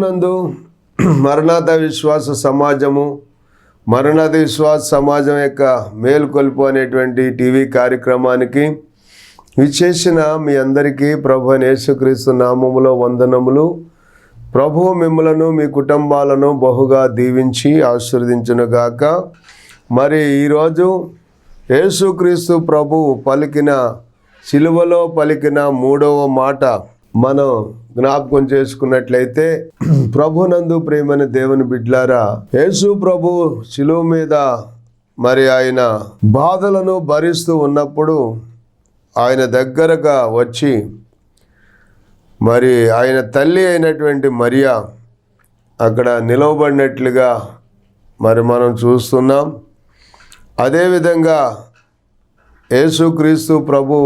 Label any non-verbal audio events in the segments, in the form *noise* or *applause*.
ప్రభునందు మరణాత విశ్వాస సమాజము మరణాత విశ్వాస సమాజం యొక్క మేలుకొల్పు అనేటువంటి టీవీ కార్యక్రమానికి విచ్చేసిన మీ అందరికీ ప్రభు అయిన యేసుక్రీస్తు నామములో వందనములు. ప్రభు మిమ్మలను మీ కుటుంబాలను బహుగా దీవించి ఆశీర్వదించునుగాక. మరి ఈరోజు యేసుక్రీస్తు ప్రభు పలికిన సిలువలో పలికిన మూడవ మాట మనం జ్ఞాపకం చేసుకున్నట్లయితే *clears throat* ప్రభునందు ప్రేమని దేవుని బిడ్లారా యేసు ప్రభు శిలువ మీద మరి ఆయన బాధలను భరిస్తూ ఉన్నప్పుడు ఆయన దగ్గరగా వచ్చి మరి ఆయన తల్లి అయినటువంటి మరియా అక్కడ నిలవబడినట్లుగా మరి మనం చూస్తున్నాం. అదేవిధంగా యేసుక్రీస్తు ప్రభు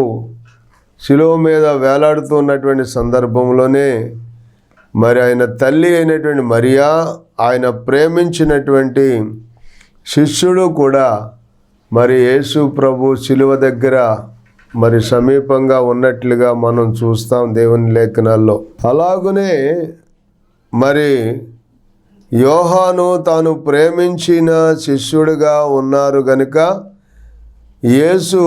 శిలువ మీద వేలాడుతున్నటువంటి సందర్భంలోనే మరి ఆయన తల్లి అయినటువంటి మరియా ఆయన ప్రేమించినటువంటి శిష్యుడు కూడా మరి యేసు ప్రభు శిలువ దగ్గర మరి సమీపంగా ఉన్నట్లుగా మనం చూస్తాం దేవుని లేఖనాల్లో. అలాగనే మరి యోహాను తాను ప్రేమించిన శిష్యుడిగా ఉన్నారు గనుక యేసు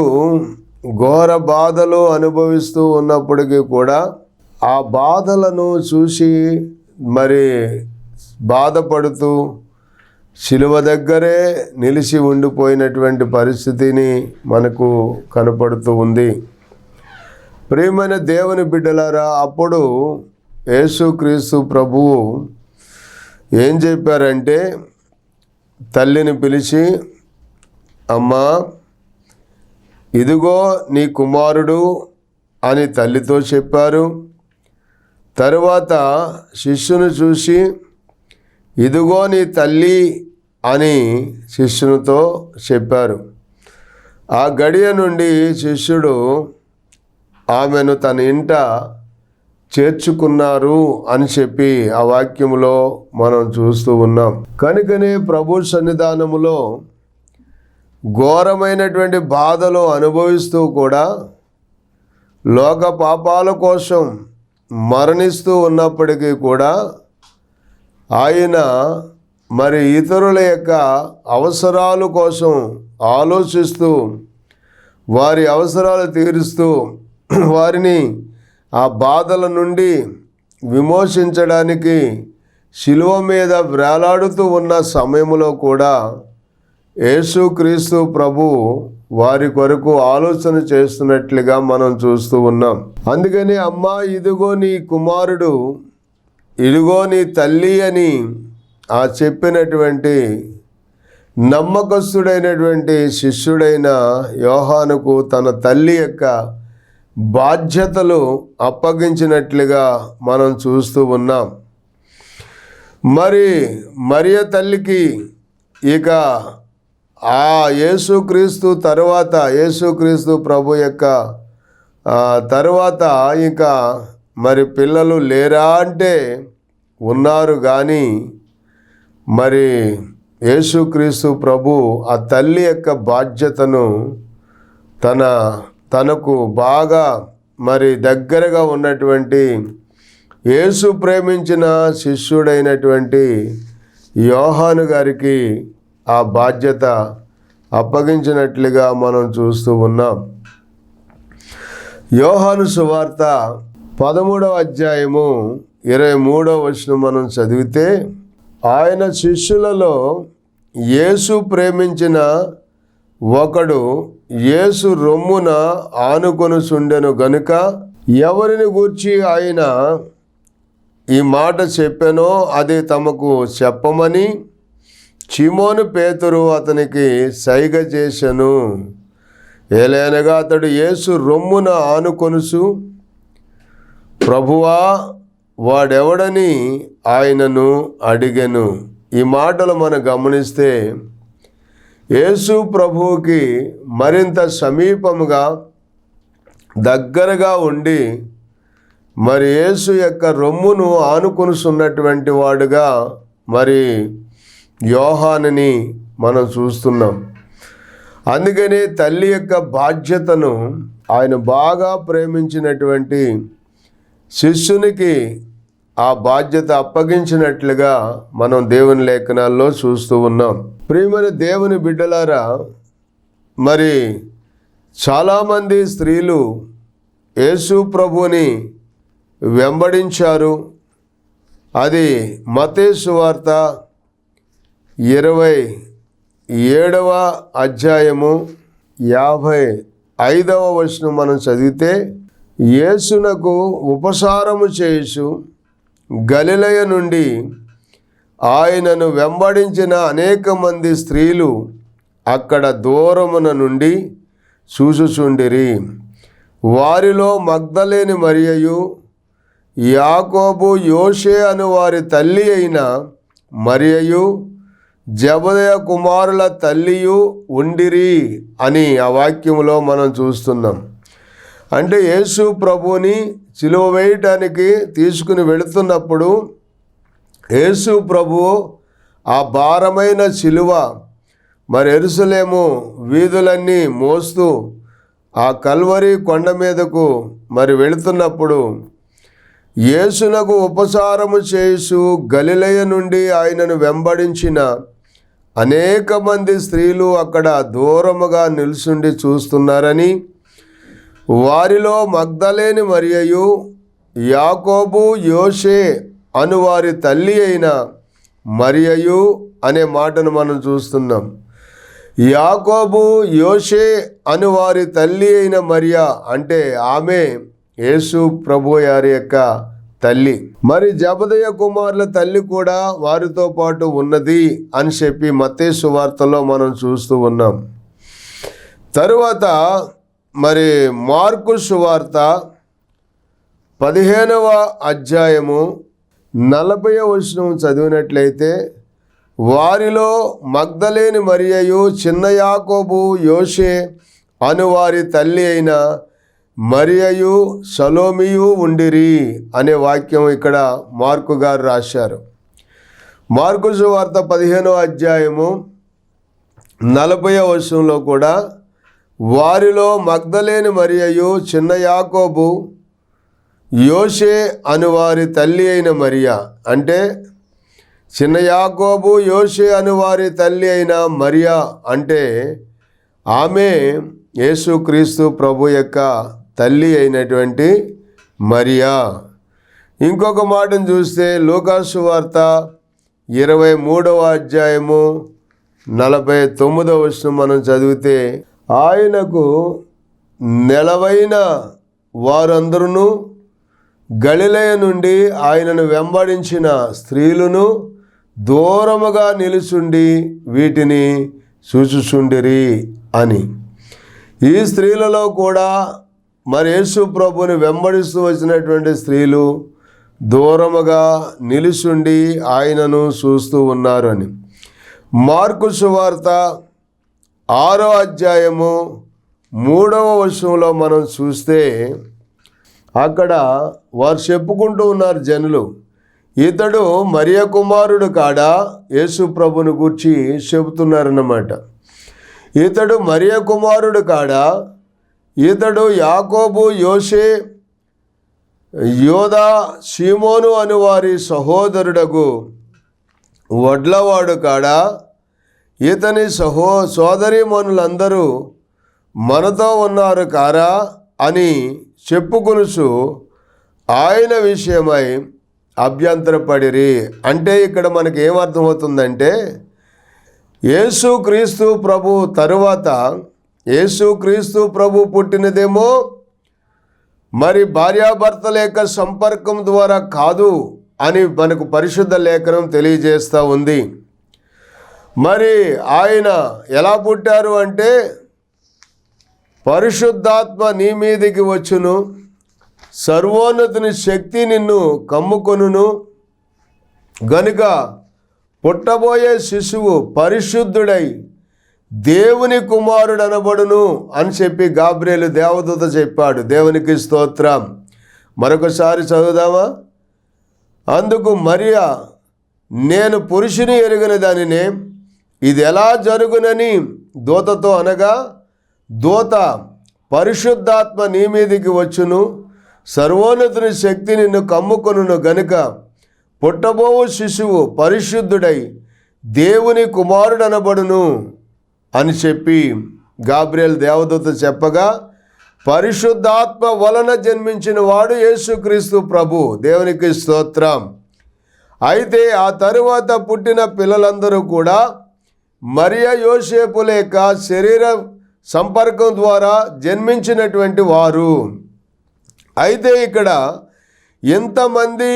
ఘోర బాధలు అనుభవిస్తూ ఉన్నప్పటికీ కూడా ఆ బాధలను చూసి మరి బాధపడుతూ శిలువ దగ్గరే నిలిచి ఉండిపోయినటువంటి పరిస్థితిని మనకు కనపడుతూ ఉంది. ప్రియమైన దేవుని బిడ్డలారా అప్పుడు యేసుక్రీస్తు ప్రభువు ఏం చెప్పారంటే తల్లిని పిలిచి అమ్మా ఇదిగో నీ కుమారుడు అని తల్లితో చెప్పారు. తరువాత శిష్యును చూసి ఇదిగో నీ తల్లి అని శిష్యునితో చెప్పారు. ఆ గడియ నుండి శిష్యుడు ఆమెను తన ఇంట చేర్చుకున్నారు అని చెప్పి ఆ వాక్యంలో మనం చూస్తూ ఉన్నాం. కనుకనే ప్రభు సన్నిధానములో ఘోరమైనటువంటి బాధలు అనుభవిస్తూ కూడా లోక పాపాల కోసం మరణిస్తూ ఉన్నప్పటికీ కూడా ఆయన మరి ఇతరుల యొక్క అవసరాల కోసం ఆలోచిస్తూ వారి అవసరాలు తీరుస్తూ *clears throat* వారిని ఆ బాధల నుండి విమోచించడానికి శిలువ మీద వేలాడుతూ ఉన్న సమయంలో కూడా యేసుక్రీస్తు ప్రభు వారి కొరకు ఆలోచన చేస్తున్నట్లుగా మనం చూస్తూ ఉన్నాం. అందుకని అమ్మ ఇదిగో నీ కుమారుడు ఇదిగో నీ తల్లి అని ఆ చెప్పినటువంటి నమ్మకస్తుడైనటువంటి శిష్యుడైన యోహానుకు తన తల్లి యొక్క బాధ్యతలు అప్పగించినట్లుగా మనం చూస్తూ ఉన్నాం. మరి మరియ తల్లికి ఇక ఆ యేసుక్రీస్తు తరువాత యేసుక్రీస్తు ప్రభు యొక్క ఆ, తరువాత ఇంకా మరి పిల్లలు లేరా అంటే ఉన్నారు కానీ మరి యేసుక్రీస్తు ప్రభు ఆ తల్లి యొక్క బాధ్యతను తన తనకు బాగా మరి దగ్గరగా ఉన్నటువంటి యేసు ప్రేమించిన శిష్యుడైనటువంటి యోహాను గారికి ఆ బాధ్యత అప్పగించినట్లుగా మనం చూస్తూ ఉన్నాం. యోహాను సువార్త పదమూడవ అధ్యాయము ఇరవై మూడవ వచనం మనం చదివితే ఆయన శిష్యులలో యేసు ప్రేమించిన ఒకడు యేసు రొమ్మున ఆనుకొని సుండెను గనుక ఎవరిని గూర్చి ఆయన ఈ మాట చెప్పానో అది తమకు చెప్పమని చిమోను పేతురు అతనికి సైగ చేశను. ఏలైనగా అతడు యేసు రొమ్మున ఆనుకొనుసు ప్రభువా వాడెవడని ఆయనను అడిగెను. ఈ మాటలు మనం గమనిస్తే యేసు ప్రభువుకి మరింత సమీపముగా దగ్గరగా ఉండి మరి యేసు యొక్క రొమ్మును ఆనుకొనుసున్నటువంటి వాడుగా మరి యోహానని మనం చూస్తున్నాం. అందుకనే తల్లి యొక్క బాధ్యతను ఆయన బాగా ప్రేమించినటువంటి శిష్యునికి ఆ బాధ్యత అప్పగించినట్లుగా మనం దేవుని లేఖనాల్లో చూస్తూ ఉన్నాం. ప్రియమైన దేవుని బిడ్డలారా మరి చాలామంది స్త్రీలు యేసు ప్రభుని వెంబడించారు. అది మతేసు వార్త ఇరవై ఏడవ అధ్యాయము యాభై ఐదవ వచనం మనం చదివితే యేసునకు ఉపసారము చేసు గలిలయ నుండి ఆయనను వెంబడించిన అనేక మంది స్త్రీలు అక్కడ దూరమున నుండి చూసుచుండిరి వారిలో మగ్ధలేని మరియయు యాకోబు యోషే అను వారి తల్లి అయిన మరియయు జబదయ కుమారుల తల్లియు ఉండిరి అని ఆ వాక్యంలో మనం చూస్తున్నాం. అంటే యేసు ప్రభుని సిలువ వేయటానికి తీసుకుని వెళుతున్నప్పుడు యేసు ప్రభు ఆ భారమైన చిలువ మరి ఎరుసలేము వీధులన్నీ మోస్తూ ఆ కల్వరి కొండ మీదకు మరి వెళుతున్నప్పుడు యేసునకు ఉపసారము చేసు గలిలయ నుండి ఆయనను వెంబడించిన అనేక మంది స్త్రీలు అక్కడ దూరముగా నిల్చుండి చూస్తున్నారని వారిలో మగ్ధలేని మరియు యాకోబు యోషే అను వారి తల్లి అయిన మరియు అనే మాటను మనం చూస్తున్నాం. యాకోబు యోషే అను వారి తల్లి అయిన మరియా అంటే ఆమె యేసు ప్రభు గారి యొక్క తల్లి. మరి జబదయ కుమారుల తల్లి కూడా వారితో పాటు ఉన్నది అని చెప్పి మత్తేసు వార్తలో మనం చూస్తూ ఉన్నాం. తరువాత మరి మార్కు సువార్త పదిహేనవ అధ్యాయము నలభై వచనం చదివినట్లయితే వారిలో మగ్ధలేని మరియయు చిన్న యాకోబు యోషే అను వారి తల్లి అయిన మరియయు సలోమియు ఉండిరి అనే వాక్యం ఇక్కడ మార్కు గారు రాశారు. మార్కు సువార్త పదిహేనో అధ్యాయము నలభై వర్షంలో కూడా వారిలో మగ్ధలేని మరియయు చిన్న యాకోబు యోషే అను వారి తల్లి అయిన మరియా. అంటే చిన్న యాకోబు యోషే అను వారి తల్లి అయిన మరియా అంటే ఆమె యేసుక్రీస్తు ప్రభు యొక్క తల్లి అయినటువంటి మరియా. ఇంకొక మాటను చూస్తే లోకాసు వార్త ఇరవై మూడవ అధ్యాయము నలభై తొమ్మిదవ వర్షం మనం చదివితే ఆయనకు నెలవైన వారందరూ గలిలయ నుండి ఆయనను వెంబడించిన స్త్రీలను దూరముగా నిలుచుండి వీటిని సూచిస్తుండిరి అని. ఈ స్త్రీలలో కూడా మరి యేసు ప్రభుని వెంబడిస్తూ వచ్చినటువంటి స్త్రీలు దూరముగా నిలుచుండి ఆయనను చూస్తూ ఉన్నారు అని. మార్కు సువార్త ఆరో అధ్యాయము మూడవ వర్షంలో మనం చూస్తే అక్కడ వారు చెప్పుకుంటూ ఉన్నారు జనులు ఇతడు మరియ కుమారుడు కాడా? యేసు ప్రభుని గురించి చెబుతున్నారన్నమాట. ఇతడు మరియ కుమారుడు కాడా? ఇతడు యాకోబు యోషే యోధా సీమోను అని వారి సహోదరుడకు వడ్లవాడు కాడా? ఇతని సహో సోదరిమనులందరూ మనతో ఉన్నారు కారా అని చెప్పుకొనుసు ఆయన విషయమై అభ్యంతరపడిరి. అంటే ఇక్కడ మనకి ఏమర్థమవుతుందంటే యేసుక్రీస్తు ప్రభు తరువాత యేసుక్రీస్తు ప్రభు పుట్టినదేమో మరి భార్యాభర్తల యొక్క సంపర్కం ద్వారా కాదు అని మనకు పరిశుద్ధ లేఖనం తెలియజేస్తూ ఉంది. మరి ఆయన ఎలా పుట్టారు అంటే పరిశుద్ధాత్మ నీ మీదికి వచ్చును సర్వోన్నతుని శక్తి నిన్ను కమ్ముకొనును. గనుక పుట్టబోయే శిశువు పరిశుద్ధుడై దేవుని కుమారుడు అనబడును అని చెప్పి గాబ్రేలు దేవదూత చెప్పాడు. దేవునికి స్తోత్రం. మరొకసారి చదువుదామా? అందుకు మరియా నేను పురుషుని ఎరిగిన దానినే ఇది ఎలా జరుగునని దూతతో అనగా దూత పరిశుద్ధాత్మ నీ మీదికి వచ్చును సర్వోన్నతుని శక్తి నిన్ను కమ్ముకొనును గనుక పుట్టబోవు శిశువు పరిశుద్ధుడై దేవుని కుమారుడనబడును. అని చెప్పి గాబ్రియల్ దేవదూత చెప్పగా పరిశుద్ధాత్మ వలన జన్మించిన వాడు యేసుక్రీస్తు ప్రభు. దేవునికి స్తోత్రం. అయితే ఆ తరువాత పుట్టిన పిల్లలందరూ కూడా మరియ యోసేపు లేక శరీర సంపర్కం ద్వారా జన్మించినటువంటి వారు. అయితే ఇక్కడ ఎంతమంది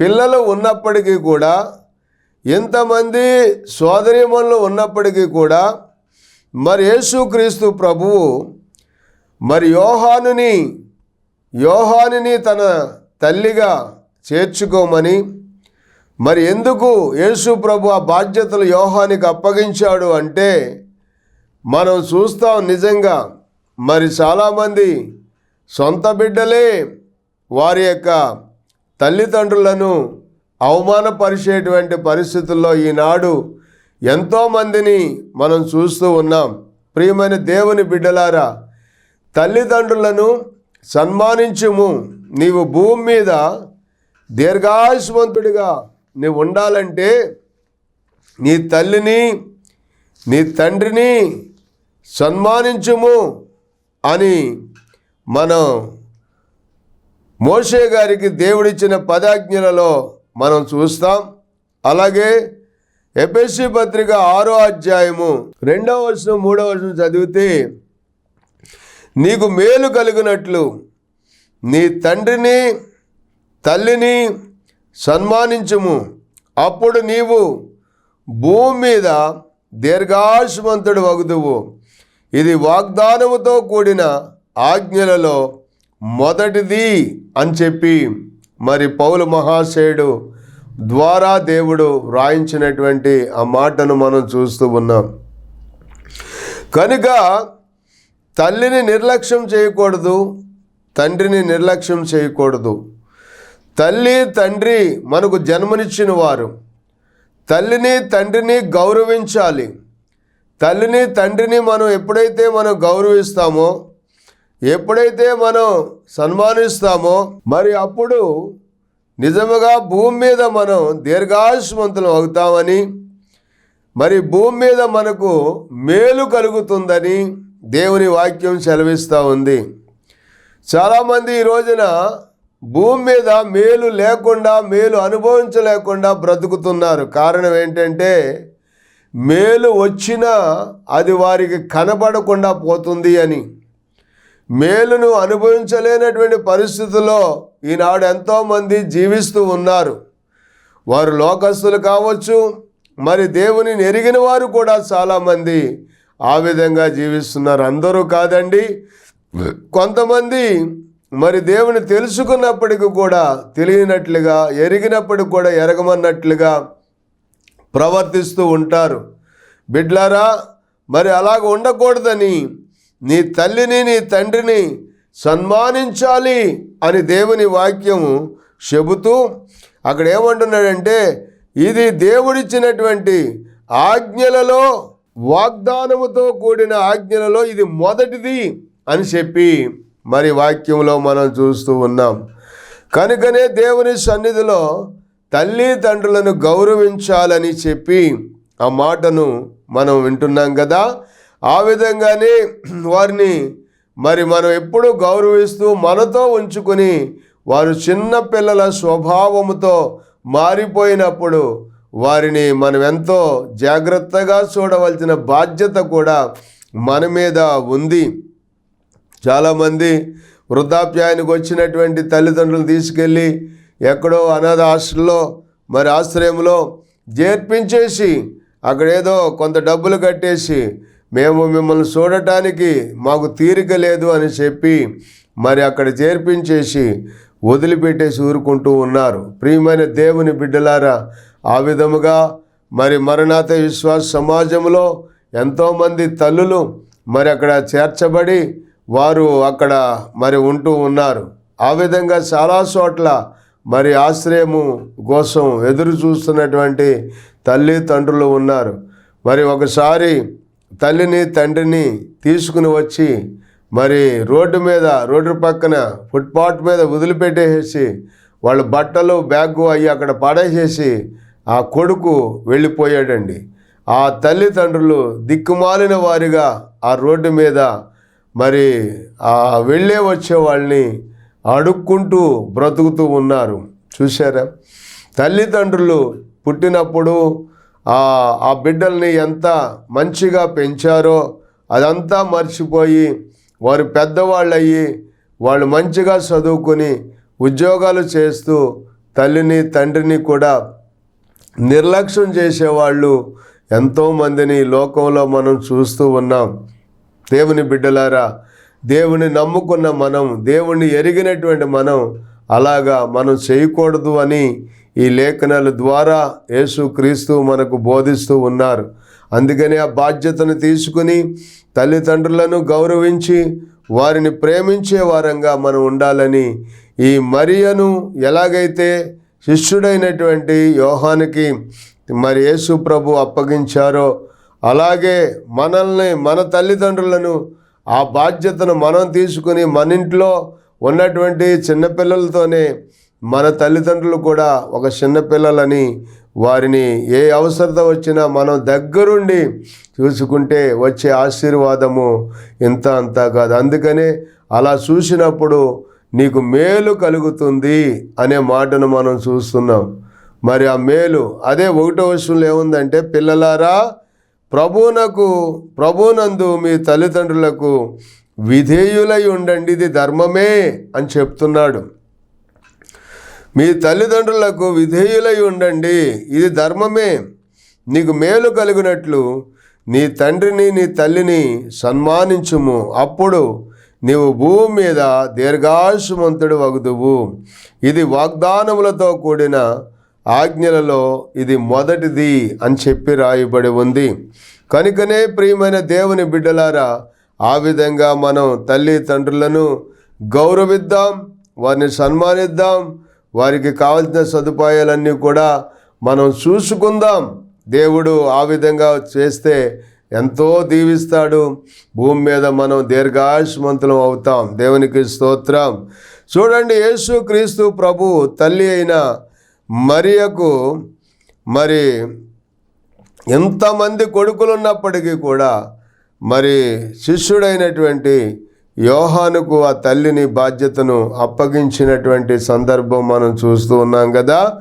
పిల్లలు ఉన్నప్పటికీ కూడా ఎంతమంది సోదరిమనులు ఉన్నప్పటికీ కూడా మరి యేసుక్రీస్తు ప్రభువు మరి యోహానుని యోహానుని తన తల్లిగా చేర్చుకోమని మరి ఎందుకు యేసు ప్రభు ఆ బాధ్యతలు యోహానికి అప్పగించాడు అంటే మనం చూస్తాం నిజంగా మరి చాలామంది సొంత బిడ్డలే వారి యొక్క తల్లిదండ్రులను అవమానపరిచేటువంటి పరిస్థితుల్లో ఈనాడు ఎంతోమందిని మనం చూస్తూ ఉన్నాం. ప్రియమైన దేవుని బిడ్డలారా తల్లిదండ్రులను సన్మానించుము. నీవు భూమి మీద దీర్ఘాయుష్మంతుడిగా నీవు ఉండాలంటే నీ తల్లిని నీ తండ్రిని సన్మానించుము అని మనం మోషే గారికి దేవుడిచ్చిన పదాజ్ఞలలో మనం చూస్తాం. అలాగే ఎపిఎస్సి పత్రిక ఆరో అధ్యాయము రెండవ వర్షం మూడవ వర్షం చదివితే నీకు మేలు కలిగినట్లు నీ తండ్రిని తల్లిని సన్మానించుము. అప్పుడు నీవు భూమి మీద దీర్ఘాశవంతుడు వగుదువు. ఇది వాగ్దానముతో కూడిన ఆజ్ఞలలో మొదటిది అని చెప్పి మరి పౌలు మహాశయుడు ద్వారా దేవుడు వ్రాయించినటువంటి ఆ మాటను మనం చూస్తూ ఉన్నాం. కనుక తల్లిని నిర్లక్ష్యం చేయకూడదు తండ్రిని నిర్లక్ష్యం చేయకూడదు. తల్లి తండ్రి మనకు జన్మనిచ్చిన వారు. తల్లిని తండ్రిని గౌరవించాలి. తల్లిని తండ్రిని మనం ఎప్పుడైతే మనం గౌరవిస్తామో ఎప్పుడైతే మనం సన్మానిస్తామో మరి అప్పుడు నిజముగా భూమి మీద మనం దీర్ఘాయుష్మంతులం అవుతామని మరి భూమి మీద మనకు మేలు కలుగుతుందని దేవుని వాక్యం సెలవిస్తూ ఉంది. చాలామంది ఈ రోజున భూమి మీద మేలు లేకుండా మేలు అనుభవించలేకుండా బ్రతుకుతున్నారు. కారణం ఏంటంటే మేలు వచ్చినా అది వారికి కనబడకుండా పోతుంది అని. మేలును అనుభవించలేనటువంటి పరిస్థితుల్లో ఈనాడు ఎంతోమంది జీవిస్తూ ఉన్నారు. వారు లోకస్తులు కావచ్చు మరి దేవుని ఎరిగిన వారు కూడా చాలామంది ఆ విధంగా జీవిస్తున్నారు. అందరూ కాదండి. కొంతమంది మరి దేవుని తెలుసుకున్నప్పటికీ కూడా తెలియనట్లుగా ఎరిగినప్పటికి కూడా ఎరగమన్నట్లుగా ప్రవర్తిస్తూ ఉంటారు. బిడ్లారా మరి అలాగ ఉండకూడదని నీ తల్లిని నీ తండ్రిని సన్మానించాలి అని దేవుని వాక్యము చెబుతూ అక్కడ ఏమంటున్నాడంటే ఇది దేవుడిచ్చినటువంటి ఆజ్ఞలలో వాగ్దానముతో కూడిన ఆజ్ఞలలో ఇది మొదటిది అని చెప్పి మరి వాక్యంలో మనం చూస్తూ ఉన్నాం. కనుకనే దేవుని సన్నిధిలో తల్లి తండ్రులను గౌరవించాలని చెప్పి ఆ మాటను మనం వింటున్నాం కదా. ఆ విధంగానే వారిని మరి మనం ఎప్పుడూ గౌరవిస్తూ మనతో ఉంచుకొని వారు చిన్న పిల్లల స్వభావముతో మారిపోయినప్పుడు వారిని మనం ఎంతో జాగ్రత్తగా చూడవలసిన బాధ్యత కూడా మన మీద ఉంది. చాలామంది వృద్ధాప్యానికి వచ్చినటువంటి తల్లిదండ్రులు తీసుకెళ్ళి ఎక్కడో అనాథ హాస్టల్లో మరి ఆశ్రయంలో చేర్పించేసి అక్కడ ఏదో కొంత డబ్బులు కట్టేసి మేము మిమ్మల్ని చూడటానికి మాకు తీరిక లేదు అని చెప్పి మరి అక్కడ చేర్పించేసి వదిలిపెట్టేసి ఊరుకుంటూ ఉన్నారు. ప్రియమైన దేవుని బిడ్డలారా ఆ విధముగా మరి మరణాత విశ్వాస సమాజంలో ఎంతోమంది తల్లులు మరి అక్కడ చేర్చబడి వారు అక్కడ మరి ఉంటూ ఉన్నారు. ఆ విధంగా చాలా చోట్ల మరి ఆశ్రయము కోసం ఎదురు చూస్తున్నటువంటి తల్లి తండ్రులు ఉన్నారు. మరి ఒకసారి తల్లిని తండ్రిని తీసుకుని వచ్చి మరి రోడ్డు మీద రోడ్డు పక్కన ఫుట్పాత్ మీద వదిలిపెట్టేసి వాళ్ళ బట్టలు బ్యాగు అవి అక్కడ పడేసేసి ఆ కొడుకు వెళ్ళిపోయాడండి. ఆ తల్లిదండ్రులు దిక్కుమాలిన వారిగా ఆ రోడ్డు మీద మరి ఆ వెళ్ళే వచ్చే వాళ్ళని అడుక్కుంటూ బ్రతుకుతూ ఉన్నారు. చూసారా తల్లిదండ్రులు పుట్టినప్పుడు ఆ బిడ్డల్ని ఎంత మంచిగా పెంచారో అదంతా మర్చిపోయి వారు పెద్దవాళ్ళు అయ్యి వాళ్ళు మంచిగా చదువుకొని ఉద్యోగాలు చేస్తూ తల్లిని తండ్రిని కూడా నిర్లక్ష్యం చేసేవాళ్ళు ఎంతోమందిని లోకంలో మనం చూస్తూ ఉన్నాం. దేవుని బిడ్డలారా దేవుని నమ్ముకున్న మనం దేవుణ్ణి ఎరిగినటువంటి మనం అలాగా మనం చేయకూడదు అని ఈ లేఖనాల ద్వారా యేసుక్రీస్తు మనకు బోధిస్తూ ఉన్నారు. అందుకని ఆ బాధ్యతను తీసుకుని తల్లిదండ్రులను గౌరవించి వారిని ప్రేమించే వారంగా మనం ఉండాలని ఈ మరియను ఎలాగైతే శిష్యుడైనటువంటి యోహానికి మరి యేసు ప్రభు అప్పగించారో అలాగే మనల్ని మన తల్లిదండ్రులను ఆ బాధ్యతను మనం తీసుకుని మన ఇంట్లో ఉన్నటువంటి చిన్నపిల్లలతోనే మన తల్లిదండ్రులు కూడా ఒక చిన్నపిల్లలని వారిని ఏ అవసరత వచ్చినా మనం దగ్గరుండి చూసుకుంటే వచ్చే ఆశీర్వాదము ఇంత అంతా కాదు. అందుకనే అలా చూసినప్పుడు నీకు మేలు కలుగుతుంది అనే మాటను మనం చూస్తున్నాం. మరి ఆ మేలు అదే ఒకటో విషయంలో ఏముందంటే పిల్లలారా ప్రభువునకు ప్రభునందు మీ తల్లిదండ్రులకు విధేయులై ఉండండి ఇది ధర్మమే అని చెప్తున్నాడు. మీ తల్లిదండ్రులకు విధేయులై ఉండండి. ఇది ధర్మమే. నీకు మేలు కలిగినట్లు నీ తండ్రిని నీ తల్లిని సన్మానించుము. అప్పుడు నీవు భూమి మీద దీర్ఘాయుషమంతుడు వగుదువు. ఇది వాగ్దానములతో కూడిన ఆజ్ఞలలో ఇది మొదటిది అని చెప్పి రాయబడి ఉంది. కనుకనే ప్రియమైన దేవుని బిడ్డలారా ఆ విధంగా మనం తల్లి తండ్రులను గౌరవిద్దాం వారిని సన్మానిద్దాం వారికి కావాల్సిన సదుపాయాలన్నీ కూడా మనం చూసుకుందాం. దేవుడు ఆ విధంగా చేస్తే ఎంతో దీవిస్తాడు. భూమి మీద మనం దీర్ఘాయుష్మంతులం అవుతాం. దేవునికి స్తోత్రం. చూడండి యేసు క్రీస్తు ప్రభు తల్లి అయిన మరియకు మరి ఎంతమంది కొడుకులు ఉన్నప్పటికీ కూడా మరి శిష్యుడైనటువంటి యోహానుకు ఆ తల్లిని బాధ్యతను అప్పగించినటువంటి సందర్భం మనం చూస్తూ ఉన్నాం కదా.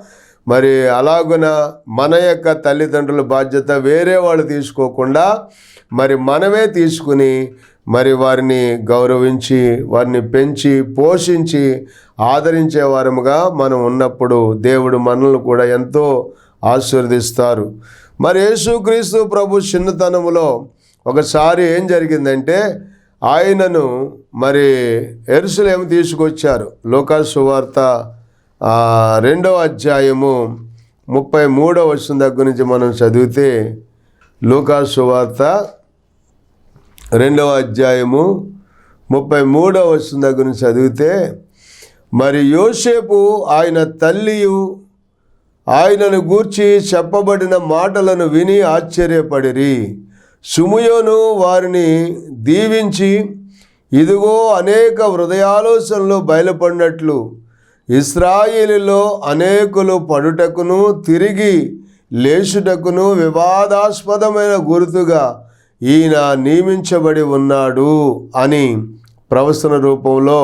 మరి అలాగున మన యొక్క తల్లిదండ్రుల బాధ్యత వేరే వాళ్ళు తీసుకోకుండా మరి మనమే తీసుకుని మరి వారిని గౌరవించి వారిని పెంచి పోషించి ఆదరించే వారముగా మనం ఉన్నప్పుడు దేవుడు మనల్ని కూడా ఎంతో ఆశీర్వదిస్తారు. మరి యేసుక్రీస్తు ప్రభు చిన్నతనములో ఒకసారి ఏం జరిగిందంటే ఆయనను మరి ఎరుసలేం తీసుకొచ్చారు. లోకాసువార్త రెండవ అధ్యాయము ముప్పై మూడవ వచ్చిన దగ్గర నుంచి మనం చదివితే లోకాసువార్త రెండవ అధ్యాయము ముప్పై మూడవ వచ్చిన దగ్గర నుంచి చదివితే మరి యోసేపు ఆయన తల్లియు ఆయనను గూర్చి చెప్పబడిన మాటలను విని ఆశ్చర్యపడిరి. సుమయోను వారిని దీవించి ఇదిగో అనేక హృదయాలోచనలు బయలుపడినట్లు ఇస్రాయిలీలో అనేకులు పడుటకును తిరిగి లేచుటకును వివాదాస్పదమైన గుర్తుగా ఈయన నియమించబడి ఉన్నాడు అని ప్రవసన రూపంలో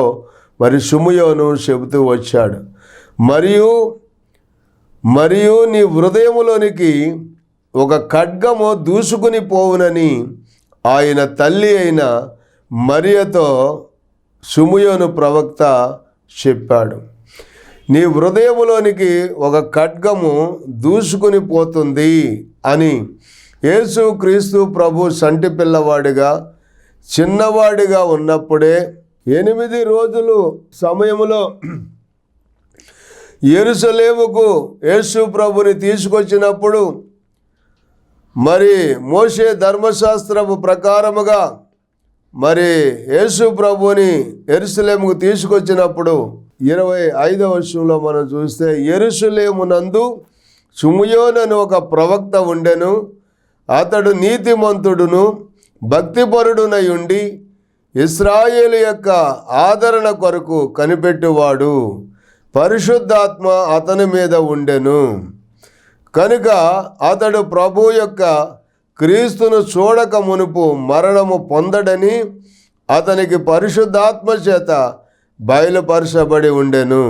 మరి సుమయోను చెబుతూ వచ్చాడు. మరియు మరియు నీ హృదయములోనికి ఒక ఖడ్గము దూసుకుని పోవునని ఆయన తల్లి అయిన మరియతో సుముయోను ప్రవక్త చెప్పాడు. నీ హృదయములోనికి ఒక ఖడ్గము దూసుకుని పోతుంది అని యేసు క్రీస్తు ప్రభు సంటి పిల్లవాడిగా చిన్నవాడిగా ఉన్నప్పుడే ఎనిమిది రోజులు సమయంలో ఎరుసలేముకు యేసు ప్రభుని తీసుకొచ్చినప్పుడు మరి మోషే ధర్మశాస్త్రము ప్రకారముగా మరి యేసు ప్రభుని ఎరుసలేముకు తీసుకొచ్చినప్పుడు ఇరవై ఐదవ వర్షంలో మనం చూస్తే ఎరుసలేమునందు సుముయోనను ఒక ప్రవక్త ఉండెను. అతడు నీతిమంతుడును భక్తిపరుడునై ఉండి ఇస్రాయేలు యొక్క ఆదరణ కొరకు కనిపెట్టువాడు. పరిశుద్ధాత్మ అతని మీద ఉండెను. కనుక అతడు ప్రభు యొక్క క్రీస్తును చూడక మునుపు మరణము పొందడని అతనికి పరిశుద్ధాత్మ చేత బయలుపరచబడి ఉండెను.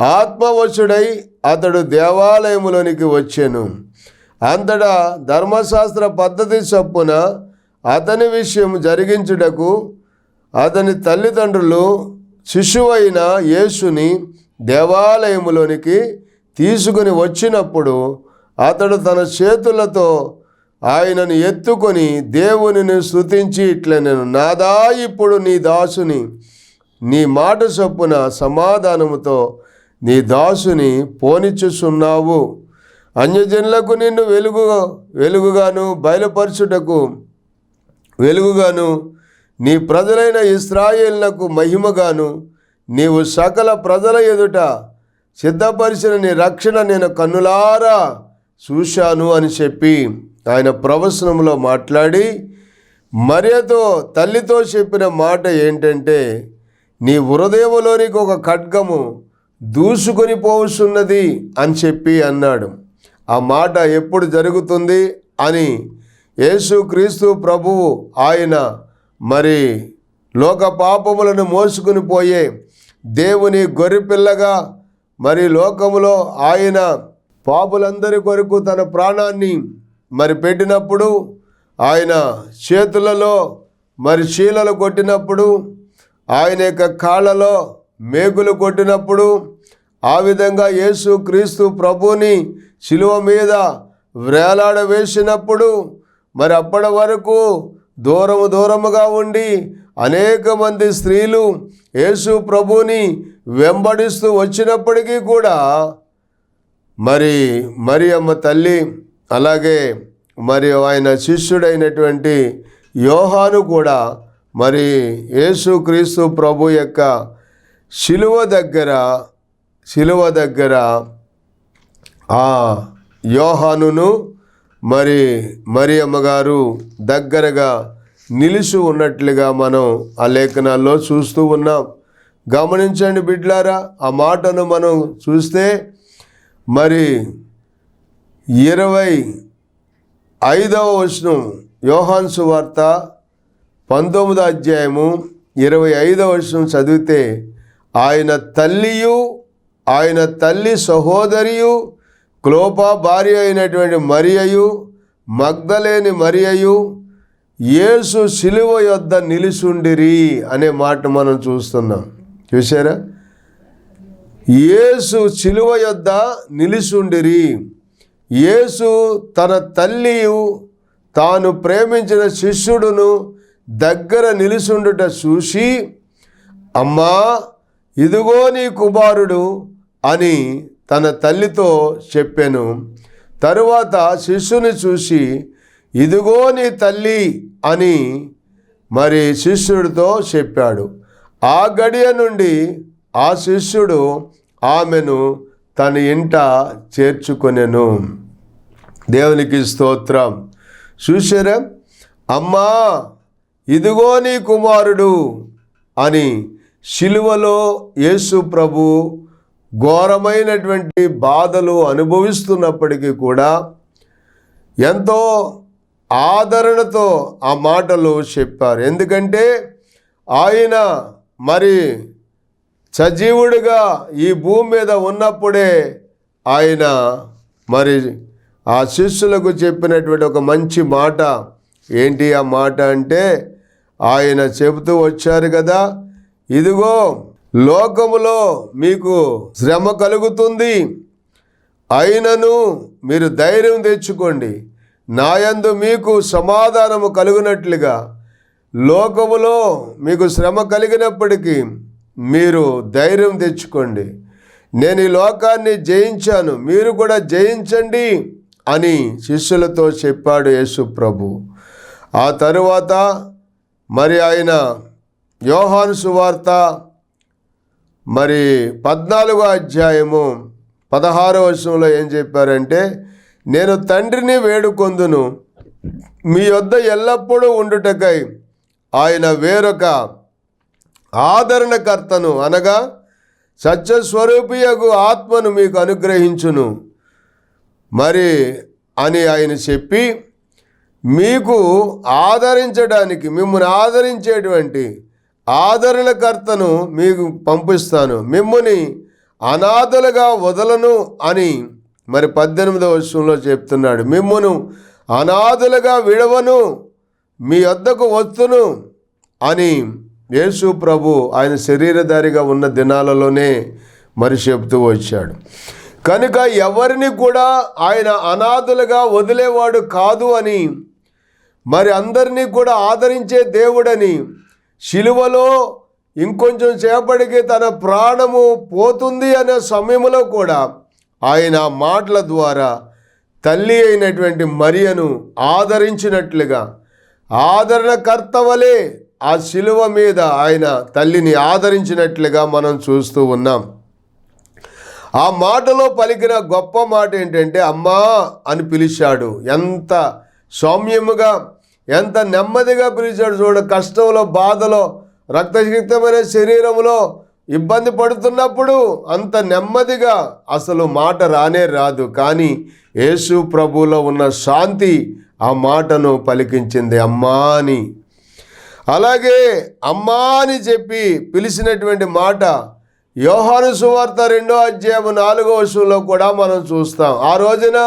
ఆత్మవశుడై అతడు దేవాలయములోనికి వచ్చెను. అంతటా ధర్మశాస్త్ర పద్ధతి చొప్పున అతని విషయం జరిగించుటకు అతని తల్లిదండ్రులు శిశువైన యేసుని దేవాలయములోనికి తీసుకుని వచ్చినప్పుడు అతడు తన చేతులతో ఆయనను ఎత్తుకొని దేవునిని స్థుతించి ఇట్లా నేను నాదా ఇప్పుడు నీ దాసుని నీ మాట చొప్పున సమాధానముతో నీ దాసుని పోనిచ్చుచున్నావు. అన్యజనులకు నిన్ను వెలుగు వెలుగుగాను బయలుపరచుటకు వెలుగుగాను నీ ప్రజలైన ఇస్రాయేళ్ళకు మహిమగాను నీవు సకల ప్రజల ఎదుట సిద్ధపరిచిన నీ రక్షణ నేను కన్నులారా చూశాను అని చెప్పి ఆయన ప్రవచనంలో మాట్లాడి మరియతో తల్లితో చెప్పిన మాట ఏంటంటే నీ హృదయంలోనికి ఒక ఖడ్గము దూసుకొని పోవుచున్నది అని చెప్పి అన్నాడు. ఆ మాట ఎప్పుడు జరుగుతుంది అని యేసుక్రీస్తు ప్రభువు ఆయన మరి లోక పాపములను మోసుకుని పోయే దేవుని గొర్రెపిల్లగా మరి లోకములో ఆయన పాపులందరి కొరకు తన ప్రాణాన్ని మరి పెట్టినప్పుడు ఆయన చేతులలో మరి శీలలు కొట్టినప్పుడు ఆయన యొక్క కాళ్ళలో మేకులు కొట్టినప్పుడు ఆ విధంగా యేసు క్రీస్తు ప్రభుని శిలువ మీద వేలాడ వేసినప్పుడు మరి అప్పటి వరకు దూరము దూరముగా ఉండి అనేక మంది స్త్రీలు యేసు ప్రభుని వెంబడిస్తూ వచ్చినప్పటికీ కూడా మరి మరి అమ్మ తల్లి అలాగే మరి ఆయన శిష్యుడైనటువంటి యోహాను కూడా మరి యేసుక్రీస్తు ప్రభు యొక్క శిలువ దగ్గర శిలువ దగ్గర ఆ యోహానును మరి మరి అమ్మగారు దగ్గరగా నిలిచి ఉన్నట్లుగా మనం ఆ లేఖనాల్లో చూస్తూ ఉన్నాం. గమనించండి బిడ్లారా ఆ మాటను మనం చూస్తే మరి ఇరవై ఐదవ వచనం యోహాన్సు వార్త పంతొమ్మిదో అధ్యాయము ఇరవై ఐదవ వచనం చదివితే ఆయన తల్లియు ఆయన తల్లి సహోదరియు క్లోపా భార్య అయినటువంటి మరియయు మగ్ధలేని మరియయు యేసు శిలువ యొద్ద నిలుసుండిరి అనే మాట మనం చూస్తున్నాం. చూసారా యేసు శిలువ యొద్ద నిలుసుండిరి. యేసు తన తల్లియు తాను ప్రేమించిన శిష్యుడును దగ్గర నిలుసుండుట చూసి అమ్మా ఇదిగో నీ కుమారుడు అని తన తల్లితో చెప్పాను. తరువాత శిష్యుని చూసి ఇదిగో నీ తల్లి అని మరి శిష్యుడితో చెప్పాడు. ఆ గడియ నుండి ఆ శిష్యుడు ఆమెను తన ఇంట చేర్చుకొనెను. దేవునికి స్తోత్రం. చూసారా అమ్మా ఇదిగో నీ కుమారుడు అని శిలువలో యేసు ప్రభు ఘోరమైనటువంటి బాధలు అనుభవిస్తున్నప్పటికీ కూడా ఎంతో ఆదరణతో ఆ మాటలు చెప్పారు. ఎందుకంటే ఆయన మరి సజీవుడిగా ఈ భూమి మీద ఉన్నప్పుడే ఆయన మరి ఆ శిష్యులకు చెప్పినటువంటి ఒక మంచి మాట. ఏంటి ఆ మాట అంటే ఆయన చెబుతూ వచ్చారు కదా ఇదిగో లోకములో మీకు శ్రమ కలుగుతుంది. అయినను మీరు ధైర్యం తెచ్చుకోండి. నాయందు మీకు సమాధానము కలుగునట్లుగా లోకములో మీకు శ్రమ కలిగినప్పటికీ మీరు ధైర్యం తెచ్చుకోండి. నేను ఈ లోకాన్ని జయించాను మీరు కూడా జయించండి అని శిష్యులతో చెప్పాడు యేసు ప్రభు. ఆ తరువాత మరి ఆయన యోహాను సువార్త మరి పద్నాలుగో అధ్యాయము పదహారో వర్షంలో ఏం చెప్పారంటే నేను తండ్రిని వేడుకొందును. మీ యొద్ద ఎల్లప్పుడూ ఉండుటకై ఆయన వేరొక ఆదరణకర్తను అనగా సత్యస్వరూపియగు ఆత్మను మీకు అనుగ్రహించును. మరి అని ఆయన చెప్పి మీకు ఆదరించడానికి మిమ్మల్ని ఆదరించేటువంటి ఆదరణకర్తను మీకు పంపిస్తాను. మిమ్మల్ని అనాథలుగా వదలను అని మరి పద్దెనిమిదవ వర్షంలో చెప్తున్నాడు మిమ్మును అనాథలుగా విడవను మీ వద్దకు వస్తును అని యేసు ప్రభు ఆయన శరీరధారిగా ఉన్న దినాలలోనే మరి చెప్తూ వచ్చాడు. కనుక ఎవరిని కూడా ఆయన అనాథులుగా వదిలేవాడు కాదు అని మరి అందరినీ కూడా ఆదరించే దేవుడని శిలువలో ఇంకొంచెం సేపటికి తన ప్రాణము పోతుంది అనే సమయంలో కూడా ఆయన మాటల ద్వారా తల్లి అయినటువంటి మరియను ఆదరించినట్లుగా ఆదరణకర్త వలె ఆ శిలువ మీద ఆయన తల్లిని ఆదరించినట్లుగా మనం చూస్తూ ఉన్నాం. ఆ మాటలో పలికిన గొప్ప మాట ఏంటంటే అమ్మా అని పిలిచాడు. ఎంత సౌమ్యముగా ఎంత నెమ్మదిగా పిలిచాడు చూడ. కష్టంలో బాధలో రక్తసిక్తమైన శరీరంలో ఇబ్బంది పడుతున్నప్పుడు అంత నెమ్మదిగా అసలు మాట రానే రాదు. కానీ యేసు ప్రభువులో ఉన్న శాంతి ఆ మాటను పలికించింది అమ్మా అని. అలాగే అమ్మా అని చెప్పి పిలిచినటువంటి మాట యోహాను సువార్త రెండో అధ్యాయం నాలుగో వర్షంలో కూడా మనం చూస్తాం. ఆ రోజున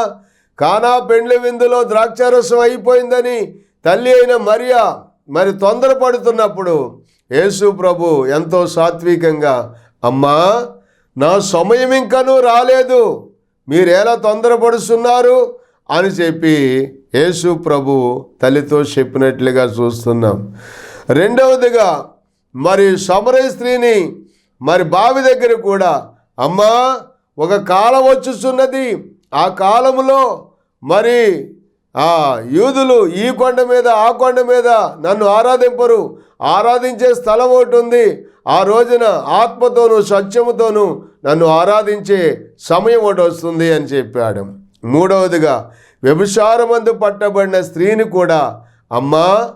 కానా పెండ్లి విందులో ద్రాక్షారసం అయిపోయిందని తల్లి అయిన మరియా మరి తొందరపడుతున్నప్పుడు యేసు ప్రభు ఎంతో సాత్వికంగా అమ్మా నా సమయం ఇంకనూ రాలేదు. మీరు ఎలా తొందరపడుస్తున్నారు? అని చెప్పి యేసు ప్రభు తల్లితో చెప్పినట్లుగా చూస్తున్నాం. రెండవదిగా మరి సమరయ స్త్రీని మరి బావి దగ్గర కూడా అమ్మా ఒక కాలం వచ్చుచున్నది. ఆ కాలంలో మరి ఆ యూదులు ఈ కొండ మీద ఆ కొండ మీద నన్ను ఆరాధింపరు. ఆరాధించే స్థలం ఒకటి ఉంది. ఆ రోజున ఆత్మతోనూ సత్యముతోనూ నన్ను ఆరాధించే సమయం ఒకటి వస్తుంది అని చెప్పాడు. మూడవదిగా వ్యభిచారమందు పట్టబడిన స్త్రీని కూడా అమ్మా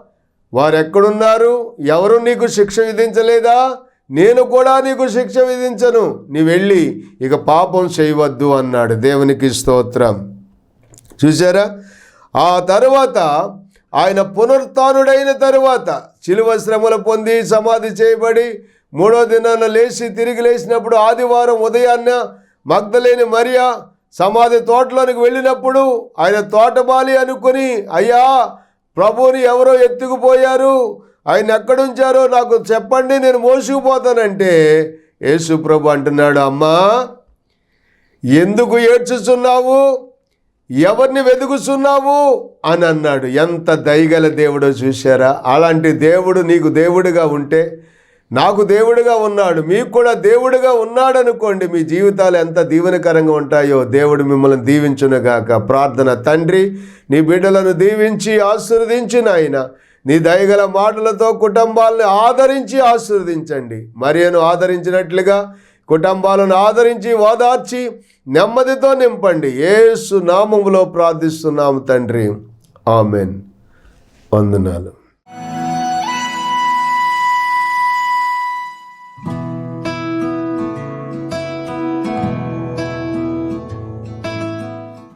వారెక్కడున్నారు? ఎవరు నీకు శిక్ష విధించలేదా? నేను కూడా నీకు శిక్ష విధించను. నీ వెళ్ళి ఇక పాపం చేయవద్దు అన్నాడు. దేవునికి స్తోత్రం. చూసారా ఆ తరువాత ఆయన పునరుత్డైన తరువాత చిలువ శ్రమలు పొంది సమాధి చేయబడి మూడో దినాన లేచి తిరిగి లేచినప్పుడు ఆదివారం ఉదయాన్న మగ్ధలేని మరియా సమాధి తోటలోనికి వెళ్ళినప్పుడు ఆయన తోటబాలి అనుకుని అయ్యా ప్రభువుని ఎవరో ఎత్తుకుపోయారు ఆయన ఎక్కడుంచారో నాకు చెప్పండి నేను మోసుకుపోతానంటే యేసు ప్రభు అంటున్నాడు అమ్మా ఎందుకు ఏడ్చుచున్నావు? ఎవరిని వెతుకుతున్నావు? అని అన్నాడు. ఎంత దయగల దేవుడో చూశారా? అలాంటి దేవుడు నీకు దేవుడిగా ఉంటే నాకు దేవుడిగా ఉన్నాడు. మీకు కూడా దేవుడిగా ఉన్నాడనుకోండి మీ జీవితాలు ఎంత దీవెనకరంగా ఉంటాయో దేవుడు మిమ్మల్ని దీవించునుగాక. ప్రార్థన తండ్రి నీ బిడ్డలను దీవించి ఆశీర్వదించిన ఆయన నీ దయగల మాటలతో కుటుంబాలను ఆదరించి ఆశీర్వదించండి. మరియను ఆదరించినట్లుగా కుటుంబాలను ఆదరించి ఓదార్చి నెమ్మదితో నింపండి. ఏసు నామములో ప్రార్థిస్తున్నాము తండ్రి. ఆమెన్. వందనాలు.